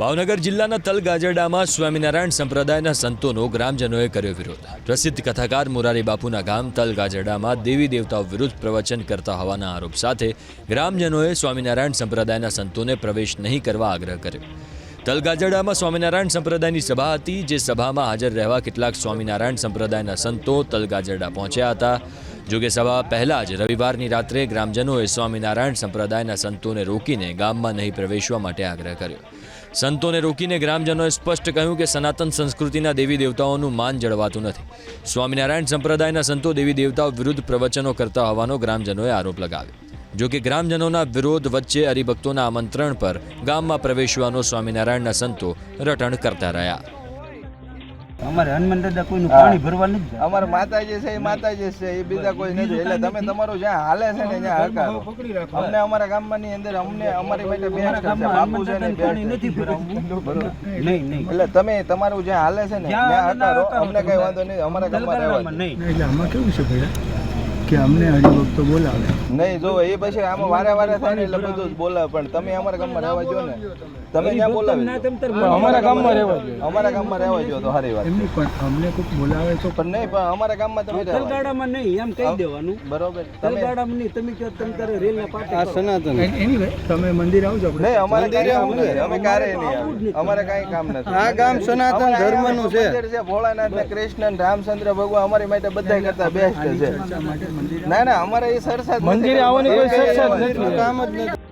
ભાવનગર જિલ્લાના તલગાજરડામાં સ્વામિનારાયણ સંપ્રદાયના સંતોનો ગ્રામજનોએ કર્યો વિરોધ. પ્રસિદ્ધ કથાકાર મોરારી બાપુના ગામ તલગાજરડામાં દેવી દેવતાઓ વિરુદ્ધ પ્રવચન કરતા હોવાના આરોપ સાથે ગ્રામજનોએ સ્વામિનારાયણ સંપ્રદાયના સંતોને પ્રવેશ નહીં કરવા આગ્રહ કર્યો. તલગાજરડામાં સ્વામિનારાયણ સંપ્રદાયની સભા હતી, જે સભામાં હાજર રહેવા કેટલાક સ્વામિનારાયણ સંપ્રદાયના સંતો તલગાજરડા પહોંચ્યા હતા. જોકે સભા પહેલા જ રવિવારની રાત્રે ગ્રામજનોએ સ્વામિનારાયણ સંપ્રદાયના સંતોને રોકીને ગામમાં નહીં પ્રવેશવા માટે આગ્રહ કર્યો. સંતોને રોકીને ગ્રામજનોએ સ્પષ્ટ કહ્યું કે સનાતન સંસ્કૃતિના દેવી દેવતાઓનું માન જળવાતું નથી. સ્વામિનારાયણ સંપ્રદાયના સંતો દેવી દેવતાઓ વિરુદ્ધ પ્રવચનો કરતા હોવાનો ગ્રામજનોએ આરોપ લગાવ્યો. જો કે ગ્રામજનોના વિરોધ વચ્ચે હરિભક્તોના આમંત્રણ પર ગામમાં પ્રવેશવાનો સ્વામિનારાયણના સંતો રટણ કરતા રહ્યા. અમારે હનુમાન દાદા કોઈનું પાણી ભરવા નથી અમારે અમારા માતાજી છે એ માતાજી છે એ બીજા કોઈ નથી. એટલે તમે તમારું જ્યાં હાલે છે ને ત્યાં હકારો. અમને અમારા ગામમાં ની અંદર અમને અમારી માટે બે અમારા છે બાપુ છે ને પાણી નથી ભરાવવું નહીં નહીં. એટલે તમે તમારું જ્યાં હાલે છે ને ત્યાં હકારો. અમને કઈ વાંધો નહીં અમારા ગામમાં રહેવા નહીં. એટલે આમાં કેવું છે ભૈયા કે અમને હરિભક્તો બોલાવે. નહીં જો એ પછી આમાં વારે વારે થાય એટલે બધું બોલાવે પણ તમે અમારા ગામમાં રહેવા જો ને. તમે. ત્યાં બોલાવી ના અમારા ગામમાં રહેવા જો અમારા ગામમાં રહેવા જો તો સારી વાત. એમની પણ અમને કોઈક બોલાવે તો પણ નહીં પણ અમારા ગામમાં તમે રહેવા તલગાડામાં નહીં એમ કહી દેવાનું. બરોબર. તલગાડામાં નહીં તમે કહો તમે તારે રેલના પાટે આ સનાતન. એની તમે મંદિર આવજો નહીં અમારે કાંઈ કામ અમે કારે નહીં આવે. અમારે કાંઈ કામ નથી. આ ગામ સનાતન ધર્મનું છે. ભોળાનાથ ને કૃષ્ણ રામચંદ્ર ભગવાન અમારી માટે બધા કરતા બેસ્ટ છે. મંદિર ના ના અમારે એ સરસાદ મંદિરે આવવાની કોઈ સરસાદ નથી કામ જ નથી